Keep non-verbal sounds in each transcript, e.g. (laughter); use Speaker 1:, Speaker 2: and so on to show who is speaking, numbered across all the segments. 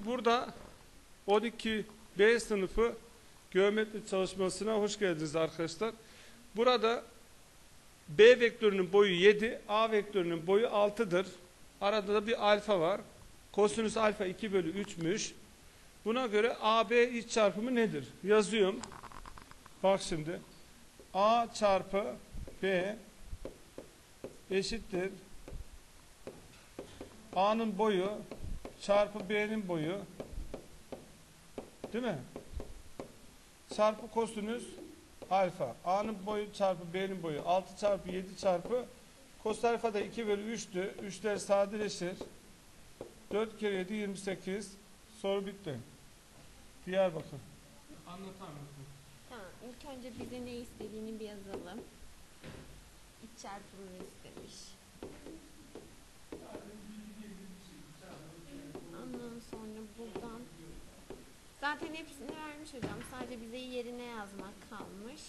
Speaker 1: Burada 12 B sınıfı geometri çalışmasına hoş geldiniz arkadaşlar. Burada B vektörünün boyu 7, A vektörünün boyu 6'dır. Arada da bir alfa var. Kosinüs alfa 2 bölü 3'müş. Buna göre AB iç çarpımı nedir? Yazıyorum. Bak şimdi. A çarpı B eşittir. A'nın boyu çarpı B'nin boyu değil mi? Çarpı kosinüs alfa. A'nın boyu çarpı B'nin boyu 6 çarpı 7 çarpı kos alfa da 2 bölü 3'tü. 3'ler sadeleşir. 4 kere 7 28. Soru bitti. Diğer bakın. Anlatar mısın?
Speaker 2: Tamam, ilk önce bize ne istediğini bir yazalım. İç çarpımını istemiş. Ondan sonra buradan zaten hepsini vermiş hocam. Sadece bize yerine yazmak kalmış.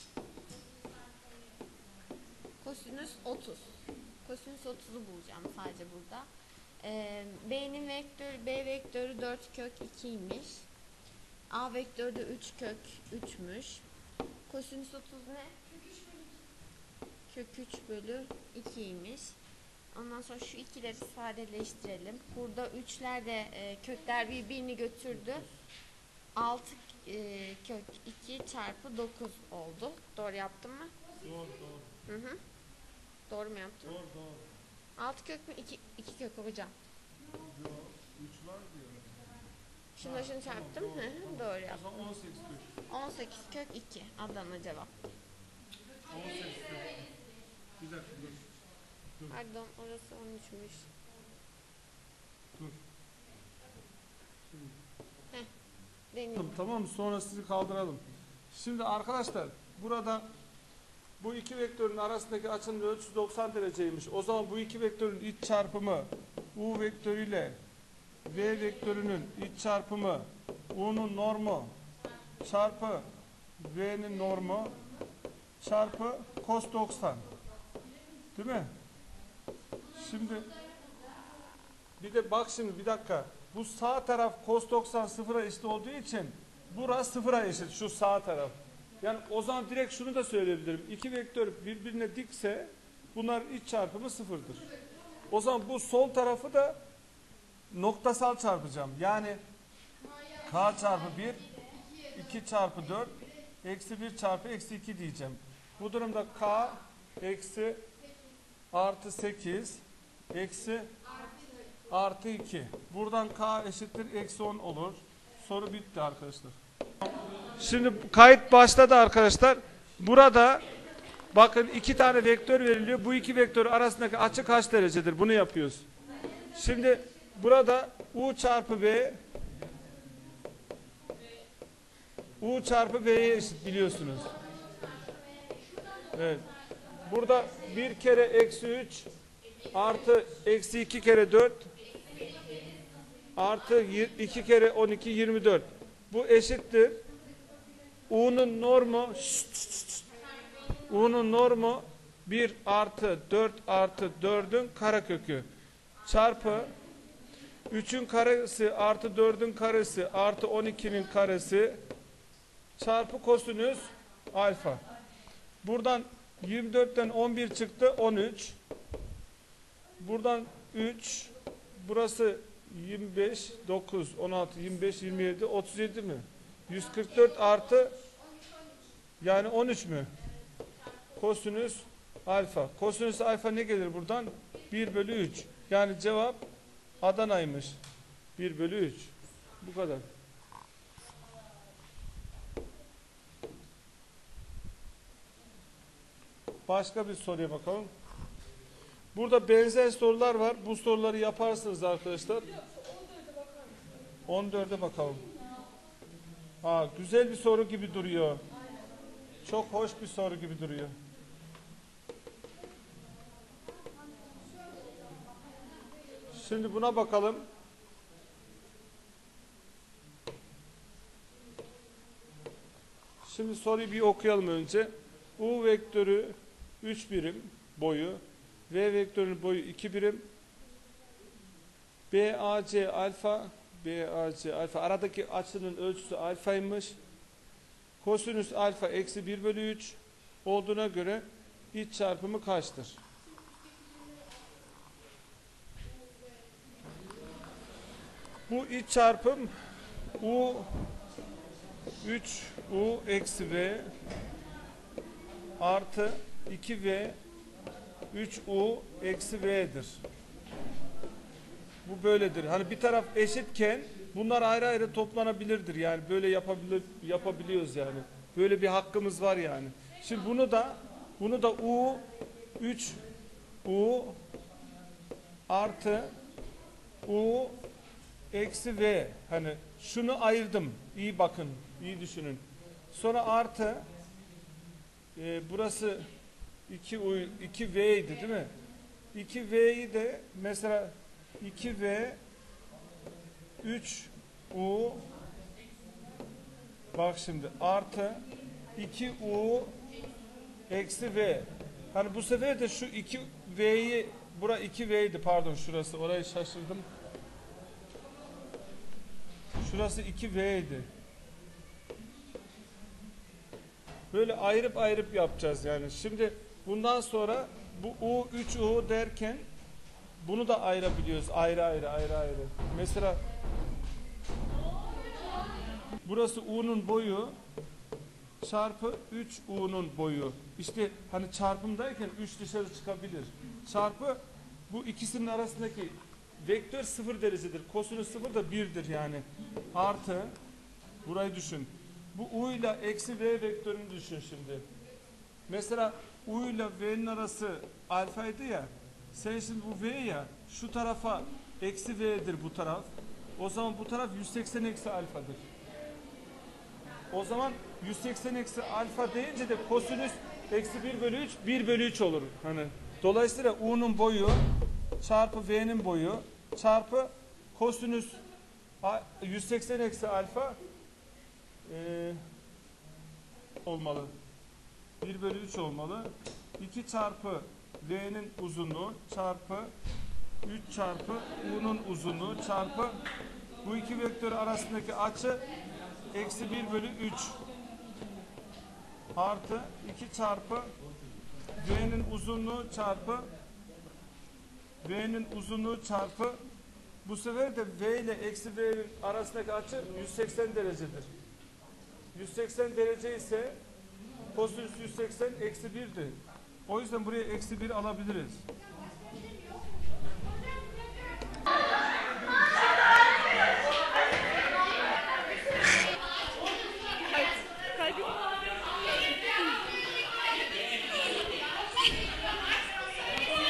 Speaker 2: Kosinüs 30. Kosinüs 30'u bulacağım sadece burada. Ee, B'nin vektörü, B vektörü 4 kök 2'ymiş. A vektörü de 3 kök 3'müş. Kosinüs 30 ne? Kök 3 bölü 2'ymiş. Ondan sonra şu ikileri sadeleştirelim. Burada üçler de e, kökler birbirini götürdü. 6 e, kök 2 çarpı 9 oldu. Doğru yaptım mı?
Speaker 1: Doğru doğru.
Speaker 2: Hı hı. Doğru mu yaptım?
Speaker 1: Doğru doğru.
Speaker 2: 6 kök mü? 2, 2 kök hocam.
Speaker 1: Yo, 3 var diyor.
Speaker 2: Şunu
Speaker 1: Ha,
Speaker 2: şunu
Speaker 1: tamam,
Speaker 2: çarptım.
Speaker 1: doğru,
Speaker 2: Hı hı,
Speaker 1: tamam.
Speaker 2: Doğru
Speaker 1: O
Speaker 2: yaptım.
Speaker 1: zaman 18 kök.
Speaker 2: 18 kök 2. Adana cevap.
Speaker 1: 18 kök. Bir dakika dur.
Speaker 2: Pardon orası 13'müş.
Speaker 1: Dur. Şimdi
Speaker 2: Deneyim.
Speaker 1: Tamam? Sonra sizi kaldıralım. Şimdi arkadaşlar burada bu iki vektörün arasındaki açının ölçüsü 90 dereceymiş. O zaman bu iki vektörün iç çarpımı U vektörüyle V vektörünün iç çarpımı U'nun normu çarpı V'nin normu çarpı cos 90. Değil mi? Şimdi bir de bak şimdi bir dakika. Bu sağ taraf cos 90 sıfıra eşit olduğu için burası sıfıra eşit şu sağ taraf. Yani o zaman direkt şunu da söyleyebilirim. İki vektör birbirine dikse bunlar iç çarpımı sıfırdır. O zaman bu sol tarafı da noktasal çarpacağım. Yani k çarpı 1 2 çarpı 4 eksi 1 çarpı eksi 2 diyeceğim. Bu durumda k eksi artı 8 eksi artı 2. Buradan k eşittir eksi 10 olur. Soru bitti arkadaşlar. Şimdi kayıt başladı arkadaşlar. Burada bakın iki tane vektör veriliyor. Bu iki vektör arasındaki açı kaç derecedir? Bunu yapıyoruz. Şimdi burada u çarpı v u çarpı v'ye eşit biliyorsunuz. Evet. Burada bir kere eksi 3 artı eksi 2 kere 4 artı 2 kere 12 24. Bu eşittir. U'nun normu. U'nun normu 1 artı 4 artı 4'ün karekökü çarpı 3'ün karesi artı 4'ün karesi artı 12'nin karesi çarpı kosinüs alfa. Buradan 24'ten 11 çıktı 13. Buradan 3 burası 25 9 16 25 27 37 mi? 144 artı yani 13 mü? Kosinüs alfa. Kosinüs alfa ne gelir buradan? 1 bölü 3. Yani cevap Adana'ymış. 1 bölü 3. Bu kadar. Başka bir soruya bakalım. Burada benzer sorular var. Bu soruları yaparsınız arkadaşlar. 14'e bakalım. Ha, güzel bir soru gibi duruyor. Çok hoş bir soru gibi duruyor. Şimdi buna bakalım. Şimdi soruyu bir okuyalım önce. U vektörü 3 birim boyu, V vektörünün boyu 2 birim, BAC alfa B, A, C, alfa. Aradaki açının ölçüsü alfaymış. Kosinüs alfa eksi 1 bölü 3 olduğuna göre iç çarpımı kaçtır? Bu iç çarpım U 3 U eksi V artı 2V 3U eksi V'dir. Bu böyledir. Hani bir taraf eşitken bunlar ayrı ayrı toplanabilirdir. Yani böyle yapabilir, yapabiliyoruz yani. Böyle bir hakkımız var yani. Şimdi bunu da bunu da U 3 U artı U eksi V. Hani şunu ayırdım. İyi bakın. iyi düşünün. Sonra artı e, burası 2 U 2 V idi değil mi? 2 V'yi de mesela 2V 3 U bak şimdi artı 2 U eksi V. Hani bu sefer de şu 2 V'yi bura 2 V'ydi pardon şurası orayı şaşırdım. Şurası 2 V'ydi. Böyle ayırıp ayırıp yapacağız yani. Şimdi bundan sonra bu U 3 U derken bunu da ayırabiliyoruz. Ayrı ayrı ayrı ayrı. Mesela burası U'nun boyu çarpı 3 U'nun boyu. İşte hani çarpımdayken 3 dışarı çıkabilir. Çarpı bu ikisinin arasındaki vektör 0 derecedir. Kosinüs 0 da 1'dir yani. Artı burayı düşün. Bu U ile eksi V vektörünü düşün şimdi. Mesela U ile V'nin arası alfaydı ya. Sen şimdi bu V ya şu tarafa eksi V'dir bu taraf. O zaman bu taraf 180 eksi alfadır. O zaman 180 eksi alfa deyince de kosinüs eksi 1 bölü 3 1 bölü 3 olur. Hani dolayısıyla U'nun boyu çarpı V'nin boyu çarpı kosinüs a- 180 eksi alfa eee, olmalı. 1 bölü 3 olmalı. 2 çarpı V'nin uzunluğu çarpı 3 çarpı U'nun uzunluğu çarpı bu iki vektör arasındaki açı eksi 1 bölü 3 artı 2 çarpı V'nin uzunluğu çarpı V'nin uzunluğu çarpı bu sefer de V ile eksi V'nin arasındaki açı 180 derecedir. 180 derece ise kosinüs 180 eksi 1'dir. O yüzden buraya eksi 1 alabiliriz.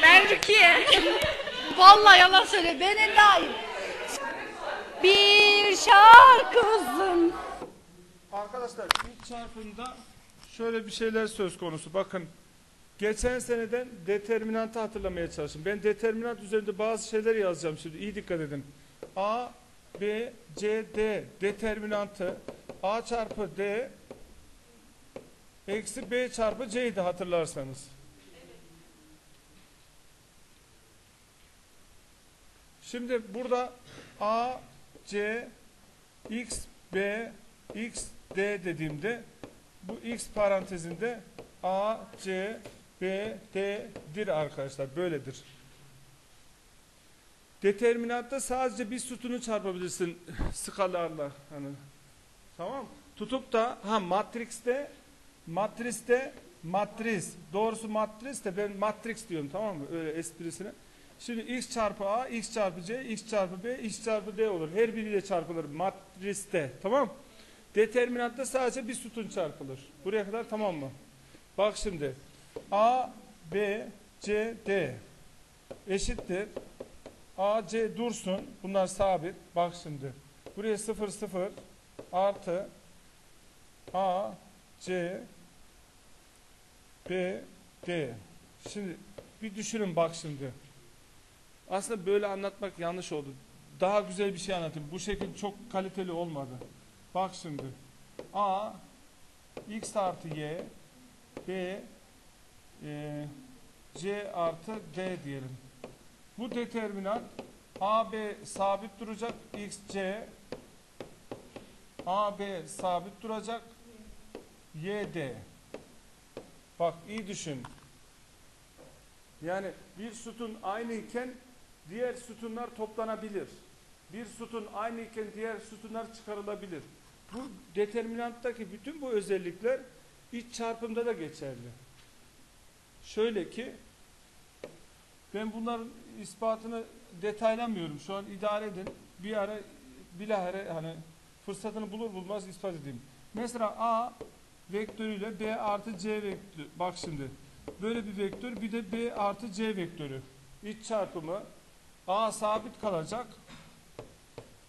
Speaker 3: Ben Rukiye.
Speaker 4: Vallahi yalan söyle ben Enda'yım. Bir şarkısın.
Speaker 1: Arkadaşlar ilk çarpımda şöyle bir şeyler söz konusu. Bakın geçen seneden determinantı hatırlamaya çalışın. Ben determinant üzerinde bazı şeyler yazacağım şimdi. İyi dikkat edin. A, B, C, D determinantı A çarpı D eksi B çarpı C'ydi hatırlarsanız. Şimdi burada A, C, X, B, X, D dediğimde bu X parantezinde A, C, B, D'dir arkadaşlar. Böyledir. Determinatta sadece bir sütunu çarpabilirsin (laughs) skalarla. Hani, tamam Tutup da ha matrixte matriste matris doğrusu matris de ben matrix diyorum tamam mı öyle esprisine. Şimdi x çarpı a, x çarpı c, x çarpı b, x çarpı d olur. Her biriyle çarpılır matriste. Tamam Determinatta sadece bir sütun çarpılır. Buraya kadar tamam mı? Bak şimdi. A, B, C, D eşittir. A, C dursun. Bunlar sabit. Bak şimdi. Buraya 0, 0 artı A, C, B, D. Şimdi bir düşünün bak şimdi. Aslında böyle anlatmak yanlış oldu. Daha güzel bir şey anlatayım. Bu şekil çok kaliteli olmadı. Bak şimdi. A x artı y b e, c artı d diyelim. Bu determinant AB sabit duracak. XC AB sabit duracak. YD Bak iyi düşün. Yani bir sütun aynıyken diğer sütunlar toplanabilir. Bir sütun aynıyken diğer sütunlar çıkarılabilir. Bu determinanttaki bütün bu özellikler iç çarpımda da geçerli. Şöyle ki ben bunların ispatını detaylamıyorum. Şu an idare edin. Bir ara bilahare hani fırsatını bulur bulmaz ispat edeyim. Mesela A vektörüyle B artı C vektörü. Bak şimdi. Böyle bir vektör bir de B artı C vektörü. İç çarpımı A sabit kalacak.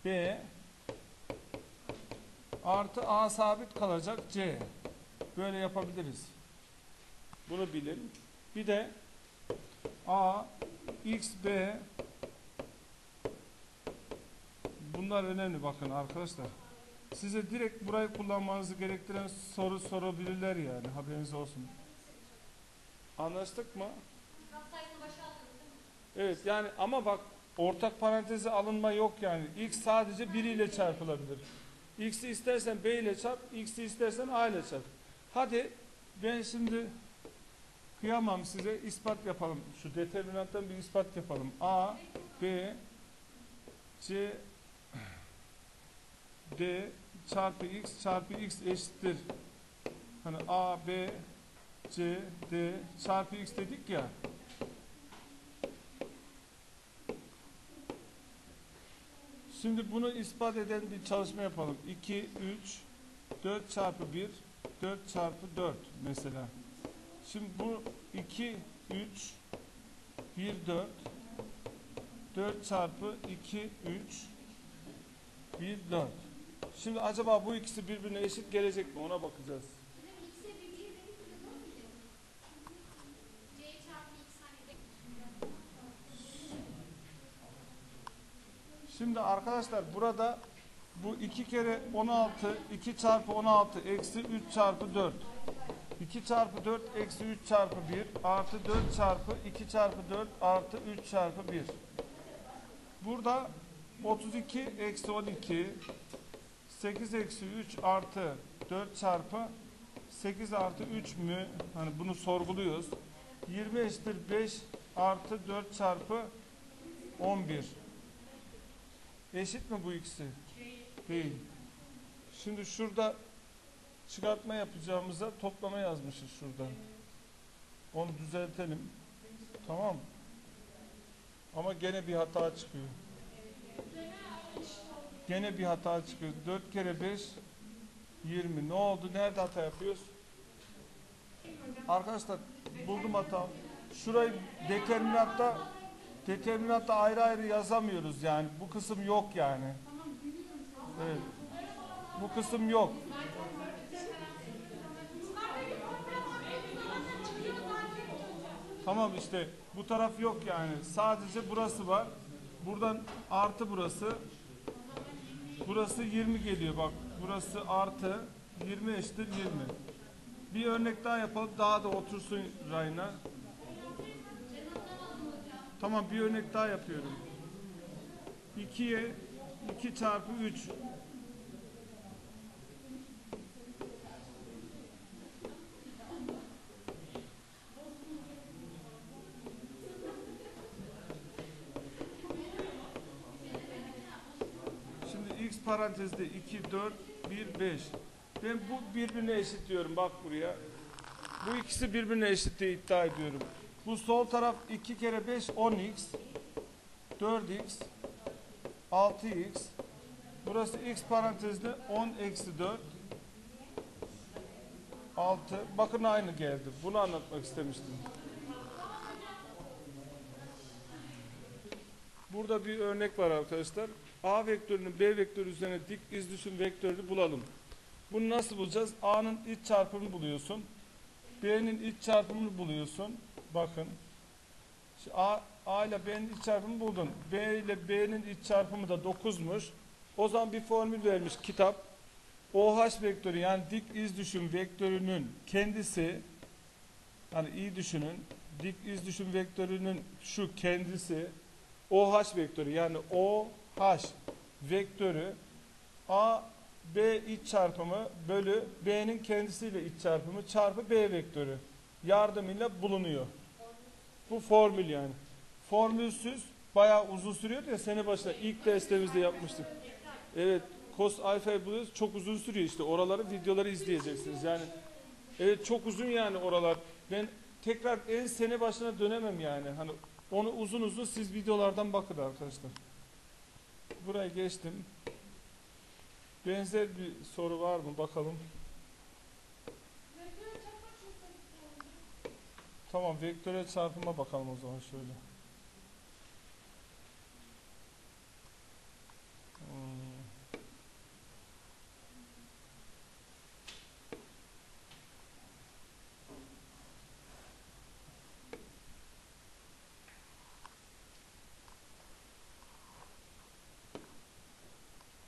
Speaker 1: B artı A sabit kalacak C. Böyle yapabiliriz. Bunu bilin. Bir de A X B Bunlar önemli bakın arkadaşlar. Size direkt burayı kullanmanızı gerektiren soru sorabilirler yani haberiniz olsun. Anlaştık mı? Evet yani ama bak ortak paranteze alınma yok yani. X sadece 1 ile çarpılabilir. X'i istersen B ile çarp, X'i istersen A ile çarp. Hadi ben şimdi kıyamam size ispat yapalım. Şu determinanttan bir ispat yapalım. A, B, C, D çarpı X çarpı X eşittir. Hani A, B, C, D çarpı X dedik ya. Şimdi bunu ispat eden bir çalışma yapalım. 2, 3, 4 çarpı 1, 4 çarpı 4 mesela. Şimdi bu 2, 3, 1, 4, 4 çarpı 2, 3, 1, 4. Şimdi acaba bu ikisi birbirine eşit gelecek mi? Ona bakacağız. Şimdi arkadaşlar burada bu 2 kere 16 2 çarpı 16 eksi 3 çarpı 4 2 çarpı 4 eksi 3 çarpı 1 artı 4 çarpı 2 çarpı 4 artı 3 çarpı 1 burada 32 eksi 12 8 eksi 3 artı 4 çarpı 8 artı 3 mü? Hani bunu sorguluyoruz. 20 eşittir 5 artı 4 çarpı 11. Eşit mi bu ikisi? Değil. Şimdi şurada çıkartma yapacağımıza toplama yazmışız şurada. Onu düzeltelim. Tamam. Ama gene bir hata çıkıyor. Gene bir hata çıkıyor. 4 kere 5 20. Ne oldu? Nerede hata yapıyoruz? Arkadaşlar buldum hata. Şurayı determinatta determinatta ayrı ayrı yazamıyoruz yani. Bu kısım yok yani. Evet. Bu kısım yok. Tamam işte bu taraf yok yani. Sadece burası var. Buradan artı burası. Burası 20 geliyor bak. Burası artı 20 eşittir 20. Bir örnek daha yapalım. Daha da otursun rayına. Tamam bir örnek daha yapıyorum. 2'ye 2 çarpı 3 Şimdi x parantezde 2, 4, 1, 5. Ben bu birbirine eşit diyorum. Bak buraya. Bu ikisi birbirine eşit diye iddia ediyorum. Bu sol taraf 2 kere 5 10x. 4x. 6x. Burası x parantezde 10 eksi 4. 6. Bakın aynı geldi. Bunu anlatmak istemiştim. Burada bir örnek var arkadaşlar. A vektörünün B vektörü üzerine dik iz düşüm vektörünü bulalım. Bunu nasıl bulacağız? A'nın iç çarpımını buluyorsun. B'nin iç çarpımını buluyorsun. Bakın. A, A ile B'nin iç çarpımını buldun. B ile B'nin iç çarpımı da 9'muş. O zaman bir formül vermiş kitap. OH vektörü yani dik iz düşüm vektörünün kendisi hani iyi düşünün. Dik iz düşüm vektörünün şu kendisi OH vektörü yani OH vektörü A B iç çarpımı bölü B'nin kendisiyle iç çarpımı çarpı B vektörü yardımıyla bulunuyor. Bu formül yani. Formülsüz bayağı uzun sürüyor ya sene başında ilk derslerimizde yapmıştık. Evet cos alfa'yı buluyoruz çok uzun sürüyor işte oraları videoları izleyeceksiniz yani. Evet çok uzun yani oralar. Ben tekrar en sene başına dönemem yani. Hani onu uzun uzun siz videolardan bakın arkadaşlar. Buraya geçtim. Benzer bir soru var mı bakalım. Tamam vektörel çarpıma bakalım o zaman şöyle. Hmm.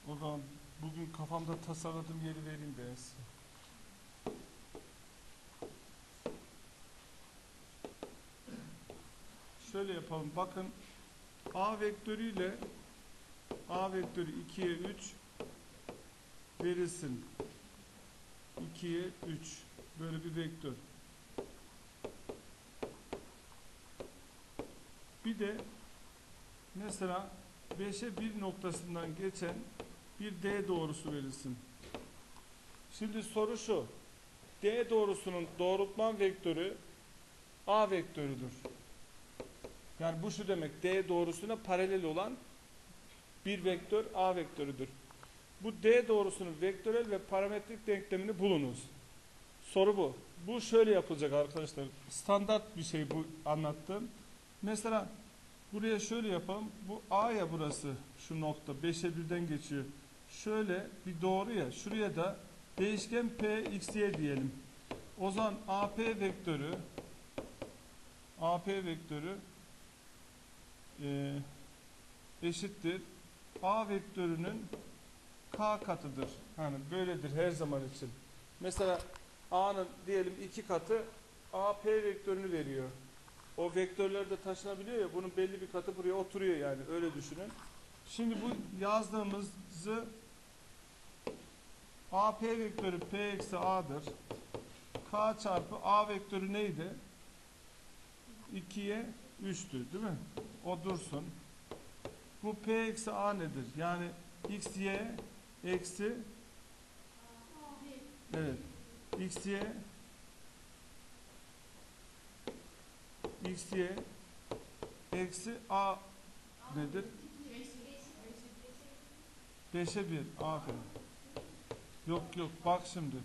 Speaker 1: O zaman bugün kafamda tasarladığım yeri vereyim ben size. Şöyle yapalım. Bakın A vektörüyle A vektörü 2'ye 3 verilsin. 2'ye 3 böyle bir vektör. Bir de mesela 5'e 1 noktasından geçen bir D doğrusu verilsin. Şimdi soru şu. D doğrusunun doğrultman vektörü A vektörüdür. Yani bu şu demek. D doğrusuna paralel olan bir vektör A vektörüdür. Bu D doğrusunun vektörel ve parametrik denklemini bulunuz. Soru bu. Bu şöyle yapılacak arkadaşlar. Standart bir şey bu anlattığım. Mesela buraya şöyle yapalım. Bu A ya burası. Şu nokta. 5'e 1'den geçiyor. Şöyle bir doğru ya. Şuraya da değişken P, X, Y diyelim. O zaman AP vektörü AP vektörü e, eşittir. A vektörünün K katıdır. Hani böyledir her zaman için. Mesela A'nın diyelim iki katı AP vektörünü veriyor. O vektörler de taşınabiliyor ya bunun belli bir katı buraya oturuyor yani öyle düşünün. Şimdi bu yazdığımızı AP vektörü P eksi A'dır. K çarpı A vektörü neydi? 2'ye 3'tü değil mi? O dursun. Bu P eksi A nedir? Yani X, Y eksi Evet. X, Y X, Y eksi A nedir? 5'e 1. Aferin. Yok yok bak şimdi.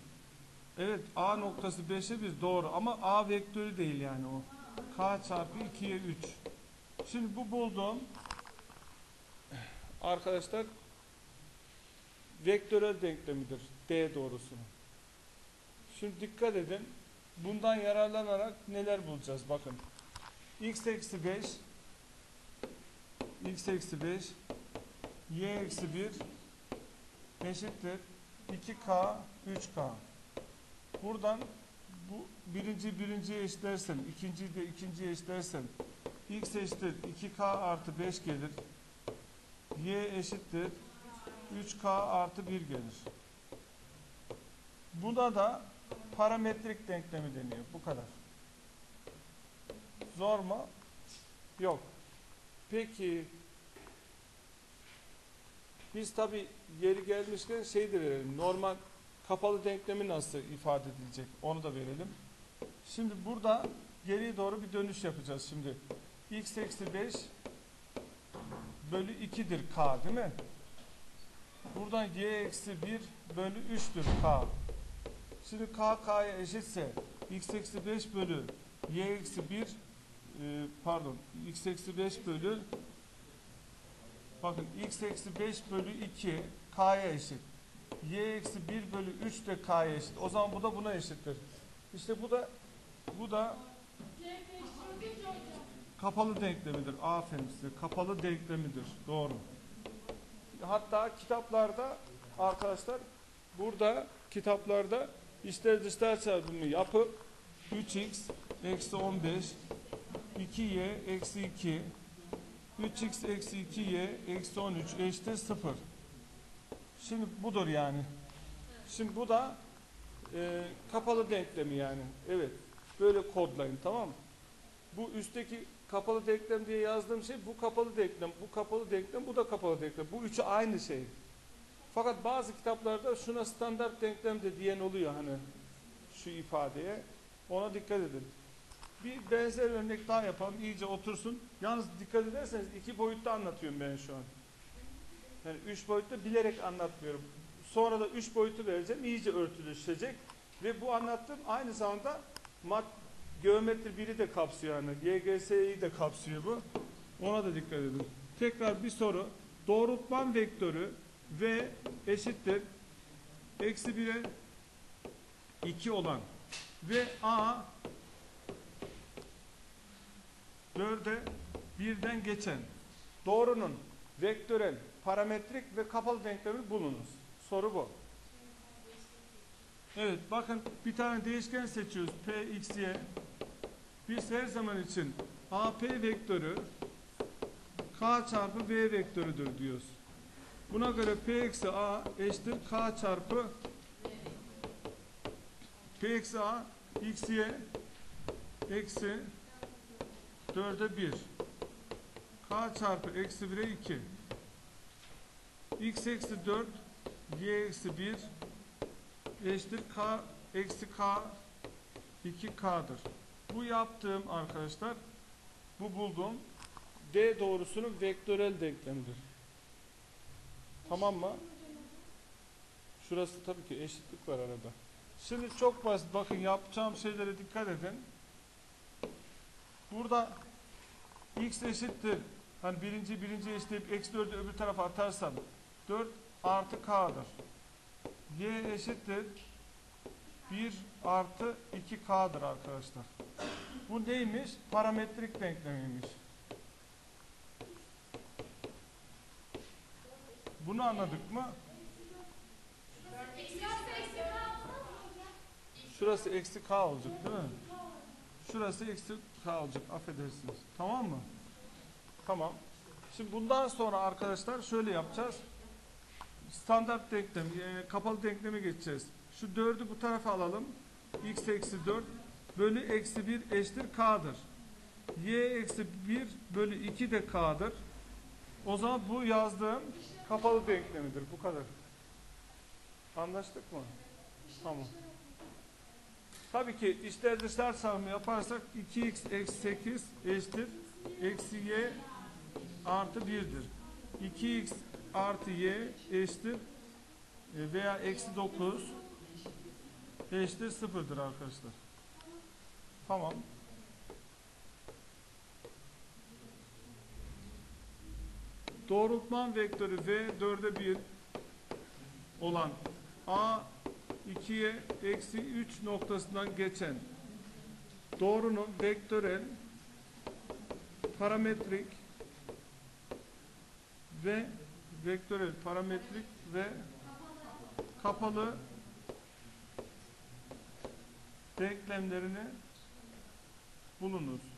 Speaker 1: Evet A noktası 5'e 1 doğru ama A vektörü değil yani o. K çarpı 2'ye 3. Şimdi bu bulduğum arkadaşlar vektörel denklemidir. D doğrusunun. Şimdi dikkat edin. Bundan yararlanarak neler bulacağız? Bakın. x eksi 5 x eksi 5 y eksi 1 eşittir 2k 3k. Buradan bu birinci birinciye eşitlersem, ikinciyi de ikinciye eşitlersem x eşittir 2k artı 5 gelir. y eşittir 3k artı 1 gelir. Buna da parametrik denklemi deniyor. Bu kadar. Zor mu? Yok. Peki biz tabi yeri gelmişken şey de verelim. Normal kapalı denklemi nasıl ifade edilecek? Onu da verelim. Şimdi burada geriye doğru bir dönüş yapacağız şimdi. x eksi 5 bölü 2'dir k değil mi? Buradan y eksi 1 bölü 3'tür k. Şimdi k k'ya eşitse x eksi 5 bölü y eksi 1 e, pardon x eksi 5 bölü bakın x eksi 5 bölü 2 k'ya eşit. Y eksi 1 bölü 3 de k'ya eşit. O zaman bu da buna eşittir. İşte bu da bu da kapalı denklemidir. Aferin size. Kapalı denklemidir. Doğru. Hatta kitaplarda arkadaşlar burada kitaplarda içler dışlar çarpımı yapıp 3x eksi 15 2y eksi 2 3x eksi 2y eksi 13 eşittir 0. Şimdi budur yani. Şimdi bu da e, kapalı denklemi yani. Evet. Böyle kodlayın tamam mı? Bu üstteki kapalı denklem diye yazdığım şey bu kapalı denklem, bu kapalı denklem, bu da kapalı denklem. Bu üçü aynı şey. Fakat bazı kitaplarda şuna standart denklem de diyen oluyor hani şu ifadeye. Ona dikkat edin. Bir benzer örnek daha yapalım. iyice otursun. Yalnız dikkat ederseniz iki boyutta anlatıyorum ben şu an. Yani üç boyutta bilerek anlatmıyorum. Sonra da üç boyutu vereceğim. iyice örtülüşecek. Ve bu anlattığım aynı zamanda mat geometri biri de kapsıyor yani. YGS'yi de kapsıyor bu. Ona da dikkat edin. Tekrar bir soru. Doğrultman vektörü V eşittir eksi 1'e 2 olan ve A 4'e 1'den geçen doğrunun vektörel, parametrik ve kapalı denklemi bulunuz. Soru bu. Evet bakın bir tane değişken seçiyoruz. P, X, Y. Biz her zaman için AP vektörü K çarpı V vektörüdür diyoruz. Buna göre P eksi A eşittir K çarpı P eksi A X, Y eksi 4'e 1 K çarpı eksi 1'e 2 X eksi 4 Y eksi 1 eşittir K eksi K 2K'dır. Bu yaptığım arkadaşlar bu bulduğum D doğrusunun vektörel denklemidir. Tamam mı? Şurası tabii ki eşitlik var arada. Şimdi çok basit. Bakın yapacağım şeylere dikkat edin. Burada x eşittir. Hani birinci birinci eşitleyip eksi 4'ü öbür tarafa atarsam 4 artı k'dır. y eşittir 1 artı 2k'dır arkadaşlar. Bu neymiş? Parametrik denklemiymiş. Bunu anladık mı? Şurası eksi k olacak değil mi? Şurası eksi k olacak. Affedersiniz. Tamam mı? Tamam. Şimdi bundan sonra arkadaşlar şöyle yapacağız. Standart denklem, e, kapalı denkleme geçeceğiz. Şu 4'ü bu tarafa alalım. x eksi 4 bölü eksi 1 eşittir k'dır. y eksi 1 bölü 2 de k'dır. O zaman bu yazdığım kapalı denklemidir. Bu kadar. Anlaştık mı? Tamam. Tabii ki içler dışlar çarpımı yaparsak 2x eksi 8 eşittir. Eksi y artı 1'dir. 2x artı y eşittir. e, Veya eksi 9 eşittir 0'dır arkadaşlar. Tamam. Doğrultman vektörü v 4'e 1 olan a 2'ye eksi 3 noktasından geçen doğrunun vektörel parametrik ve vektörel parametrik ve kapalı denklemlerini bulunuz.